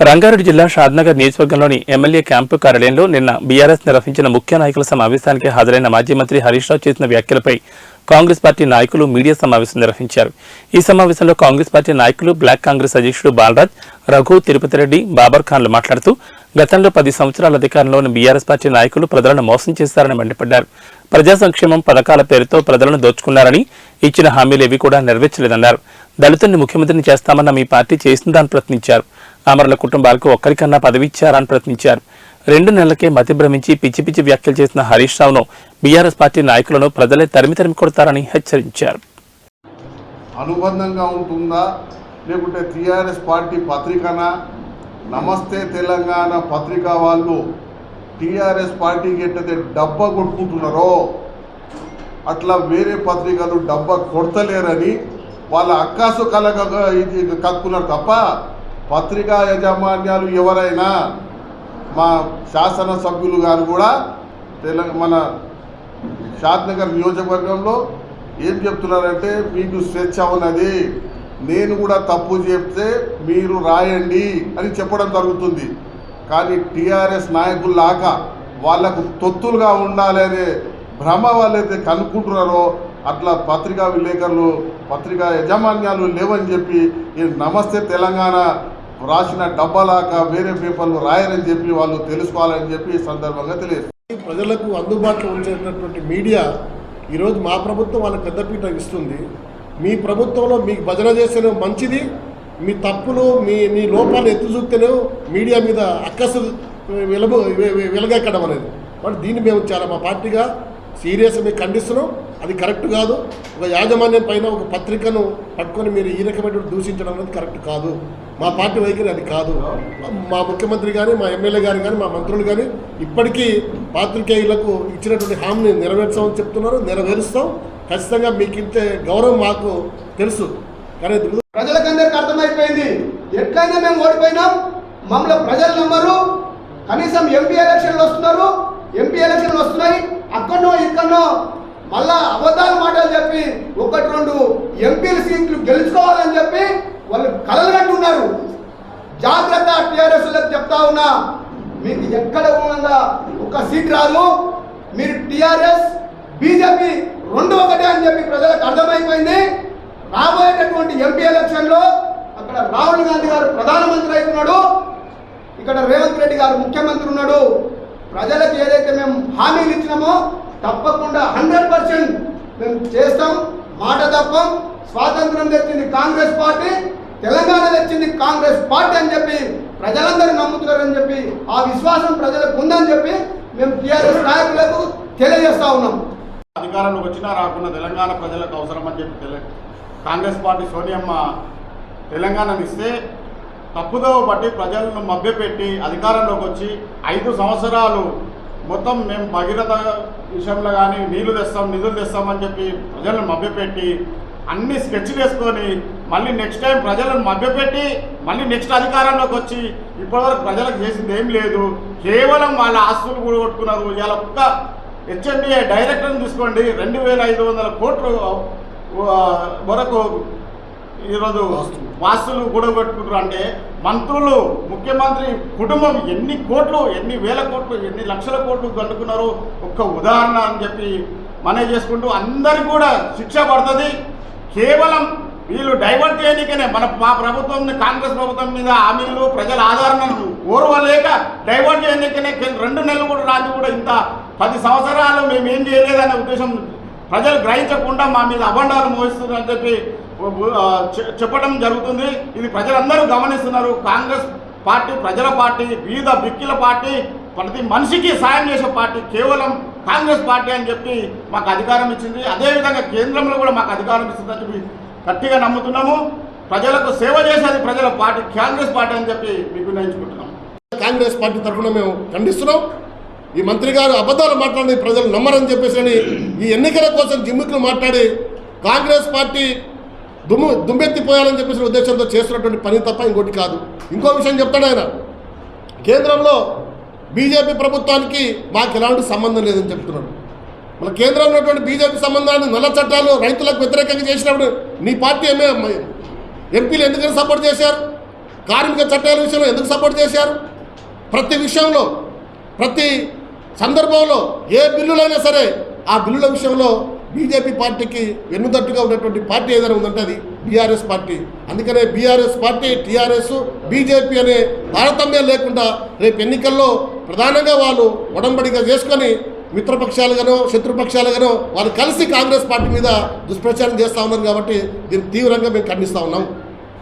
రంగారెడ్డి జిల్లా షాద్నగర్ నియోజకవర్గంలోని MLA camp కార్యాలయంలో నిన్న బీఆర్ఎస్ నిర్వహించిన ముఖ్య నాయకుల సమావేశానికి హాజరైన మాజీ మంత్రి హరీష్ రావు చేసిన వ్యాఖ్యలపై కాంగ్రెస్ పార్టీ నాయకులు మీడియా సమావేశం నిర్వహించారు. ఈ సమావేశంలో కాంగ్రెస్ పార్టీ నాయకులు బ్లాక్ కాంగ్రెస్ అధ్యక్షుడు బాలరాజ్ రఘు తిరుపతి రెడ్డి బాబర్ ఖాన్లు మాట్లాడుతూ గతంలో పది సంవత్సరాల అధికారంలో ఉన్న బీఆర్ఎస్ పార్టీ నాయకులు ప్రజలను మోసం చేశారని మండిపడ్డారు. ప్రజా సంక్షేమం పథకాల పేరుతో ప్రజలను దోచుకున్నారని ఇచ్చిన హామీలేవి కూడా నెరవేర్చలేదన్నారు. దళితుల్ని ముఖ్యమంత్రిని చేస్తామన్న మీ పార్టీ చేసిందని ప్రశ్నించారు. అమరుల కుటుంబాలకు ఒక్కరికన్నా పదవి ఇచ్చారని ప్రశ్నించారు. రెండు నెలలకే మతి భ్రమించి పిచ్చి పిచ్చి వ్యాఖ్యలు చేసిన హరీష్ రావును బీఆర్ఎస్ పార్టీ నాయకులను ప్రజలే తరిమి తరిమి కొడతారని హెచ్చరించారు. అనుబంధంగా ఉంటుందా? లేకుంటే టీఆర్ఎస్ పార్టీ పత్రికన? నమస్తే తెలంగాణ పత్రిక వాళ్ళు టీఆర్ఎస్ పార్టీకి ఎట్టయితే డబ్బా కొట్టుకుంటున్నారో? అట్లా వేరే పత్రికలు డబ్బా కొడతలేరని వాళ్ళ అక్కాసు కలగ ఇది కక్కున్నారు తప్ప పత్రికా యాజమాన్యాలు ఎవరైనా మా శాసనసభ్యులు గారు కూడా తెలంగాణ మన షాద్నగర్ నియోజకవర్గంలో ఏం చెప్తున్నారంటే మీకు స్వేచ్ఛ ఉన్నది నేను కూడా తప్పు చెప్తే మీరు రాయండి అని చెప్పడం జరుగుతుంది. కానీ టీఆర్ఎస్ నాయకుల్లాగా వాళ్ళకు తొత్తులుగా ఉండాలి అనే భ్రమ వాళ్ళైతే కనుక్కుంటున్నారో అట్లా పత్రికా విలేకరులు పత్రికా యాజమాన్యాలు లేవని చెప్పి ఈ నమస్తే తెలంగాణ రాసిన డబ్బాలాగా వేరే పేపర్లు రాయరని చెప్పి వాళ్ళు తెలుసుకోవాలని చెప్పి సందర్భంగా తెలియదు ప్రజలకు అందుబాటులో ఉండేటటువంటి మీడియా ఈరోజు మా ప్రభుత్వం వాళ్ళకి పెద్దపీట ఇస్తుంది. మీ ప్రభుత్వంలో మీకు భజన చేస్తేనే మంచిది మీ తప్పులు మీ మీ లోపాలు ఎత్తు చూస్తేనే మీడియా మీద అక్కసు వెలుగు వెలగెక్కడం అనేది. మరి దీన్ని మేము చాలా మా పార్టీగా సీరియస్ మేము ఖండిస్తున్నాం. అది కరెక్ట్ కాదు. ఒక యాజమాన్యం పైన ఒక పత్రికను పట్టుకొని మీరు ఈ రకమైన దూషించడం అనేది కరెక్ట్ కాదు. మా పార్టీ వైఖరి అది కాదు. మా ముఖ్యమంత్రి కానీ మా ఎమ్మెల్యే గారు కానీ మా మంత్రులు కానీ ఇప్పటికీ పాత్రికేయులకు ఇచ్చినటువంటి హామీని నెరవేర్చామని చెప్తున్నారు నెరవేరుస్తాం. ఖచ్చితంగా మీకు ఇంతే గౌరవం మాకు తెలుసు. కానీ దురద- ప్రజలకందరికి అర్థమైపోయింది. ఎట్లయినా మేము ఓడిపోయినాం. మమ్మల్ని ప్రజలు నమ్మరు. కనీసం ఎంపీ ఎలక్షన్లు వస్తున్నారు. ఎంపీ ఎలక్షన్లు వస్తున్నాయి. అక్కడనో ఇక్కడనో మళ్ళా అబద్ధాల మాటలు చెప్పి ఒకటి రెండు ఎంపీల సీట్లు గెలుచుకోవాలని చెప్పి వాళ్ళు కలలు కంటున్నారు జాగ్రత్త టీఆర్ఎస్లకు చెప్తా ఉన్నా మీకు ఎక్కడ ఉన్నదా ఒక సీట్ రాదు. మీరు టీఆర్ఎస్ బీజేపీ రెండు ఒకటే అని చెప్పి ప్రజలకు అర్థమైపోయింది. రాబోయేటటువంటి ఎంపీ ఎలక్షన్లో అక్కడ రాహుల్ గాంధీ గారు ప్రధానమంత్రి అవుతున్నాడు. ఇక్కడ రేవంత్ రెడ్డి గారు ముఖ్యమంత్రి ఉన్నాడు. ప్రజలకు ఏదైతే మేము హామీలు ఇచ్చినామో తప్పకుండా హండ్రెడ్ పర్సెంట్ మేము చేస్తాం. మాట తప్పం. స్వాతంత్రం తెచ్చింది కాంగ్రెస్ పార్టీ తెలంగాణ తెచ్చింది కాంగ్రెస్ పార్టీ అని చెప్పి ప్రజలందరూ నమ్ముతున్నారని చెప్పి ఆ విశ్వాసం ప్రజలకు ఉందని చెప్పి మేము టీఆర్ఎస్ నాయకులకు తెలియజేస్తా ఉన్నాం. అధికారంలోకి వచ్చినా రాకున్న తెలంగాణ ప్రజలకు అవసరమని చెప్పి కాంగ్రెస్ పార్టీ సోనియమ్మ తెలంగాణను ఇస్తే తప్పుదోవ బట్టి ప్రజలను మభ్యపెట్టి అధికారంలోకి వచ్చి ఐదు సంవత్సరాలు మొత్తం మేము భగీరథ విషయంలో కానీ నీళ్ళు తెస్తాం నిధులు తెస్తామని చెప్పి ప్రజలను మభ్యపెట్టి అన్ని స్కెచ్ వేసుకొని మళ్ళీ నెక్స్ట్ టైం ప్రజలను మభ్యపెట్టి మళ్ళీ నెక్స్ట్ అధికారంలోకి వచ్చి ఇప్పటివరకు ప్రజలకు చేసింది ఏం లేదు. కేవలం వాళ్ళ ఆస్తులు కూడా కొట్టుకున్నారు. ఇవాళ ఒక్క హెచ్ఎండిఏ డైరెక్టర్ని తీసుకోండి రెండు వేల ఐదు వందల కోట్లు వరకు ఈరోజు వాస్తులు కూడబెట్టుకుంటారు అంటే మంత్రులు ముఖ్యమంత్రి కుటుంబం ఎన్ని కోట్లు ఎన్ని వేల కోట్లు ఎన్ని లక్షల కోట్లు దండుకున్నారో ఒక్క ఉదాహరణ అని చెప్పి మనం చేసుకుంటూ అందరికి కూడా శిక్ష పడుతుంది. కేవలం వీళ్ళు డైవర్ట్ చేయడానికనే మన మా ప్రభుత్వం కాంగ్రెస్ ప్రభుత్వం మీద హామీలు ప్రజల ఆదరణను ఓర్వలేక డైవర్ట్ చేయడానికనే రెండు నెలలు కూడా రాజు కూడా ఇంత పది సంవత్సరాలు మేము ఏం చేయలేదనే ఉద్దేశం ప్రజలు గ్రహించకుండా మా మీద అబండాలు మోహిస్తున్నారని చెప్పి చెప్పడం జరుగుతుంది. ఇది ప్రజలందరూ గమనిస్తున్నారు. కాంగ్రెస్ పార్టీ ప్రజల పార్టీ బీద బిక్కిల పార్టీ ప్రతి మనిషికి సాయం చేసే పార్టీ కేవలం కాంగ్రెస్ పార్టీ అని చెప్పి మాకు అధికారం ఇచ్చింది. అదేవిధంగా కేంద్రంలో కూడా మాకు అధికారం ఇస్తుందని చెప్పి గట్టిగా నమ్ముతున్నాము. ప్రజలకు సేవ చేసేది ప్రజల పార్టీ కాంగ్రెస్ పార్టీ అని చెప్పి మీకు నిర్ణయించుకుంటున్నాము కాంగ్రెస్ పార్టీ తరఫున మేము ఖండిస్తున్నాం. ఈ మంత్రి గారు అబద్ధాలు మాట్లాడి ప్రజలు నమ్మరని చెప్పేసి అని ఈ ఎన్నికల కోసం జిమ్మికులు మాట్లాడి కాంగ్రెస్ పార్టీ దుమ్ము దుమ్మెత్తిపోయాలని చెప్పేసి ఉద్దేశంతో చేస్తున్నటువంటి పని తప్ప ఇంకోటి కాదు. ఇంకో విషయం చెప్తాడు ఆయన. కేంద్రంలో బీజేపీ ప్రభుత్వానికి మాకు ఎలాంటి సంబంధం లేదని చెప్తున్నాడు. మన కేంద్రంలో ఉన్నటువంటి బీజేపీ సంబంధాన్ని నల్ల చట్టాలు రైతులకు వ్యతిరేకంగా చేసినప్పుడు నీ పార్టీ ఏమే ఎంపీలు ఎందుకని సపోర్ట్ చేశారు? కార్మిక చట్టాల విషయంలో ఎందుకు సపోర్ట్ చేశారు? ప్రతి విషయంలో ప్రతి సందర్భంలో ఏ బిల్లులైనా సరే ఆ బిల్లుల విషయంలో బీజేపీ పార్టీకి వెన్నుదట్టుగా ఉన్నటువంటి పార్టీ ఏదైనా ఉందంటే అది బీఆర్ఎస్ పార్టీ. అందుకనే బీఆర్ఎస్ పార్టీ టీఆర్ఎస్ బీజేపీ అనే తారతమ్యం లేకుండా రేపు ఎన్నికల్లో ప్రధానంగా వాళ్ళు ఒడంబడిగా చేసుకొని మిత్రపక్షాలుగానో శత్రుపక్షాలుగానో వాళ్ళు కలిసి కాంగ్రెస్ పార్టీ మీద దుష్ప్రచారం చేస్తూ ఉన్నారు కాబట్టి దీన్ని తీవ్రంగా మేము ఖండిస్తూ ఉన్నాం.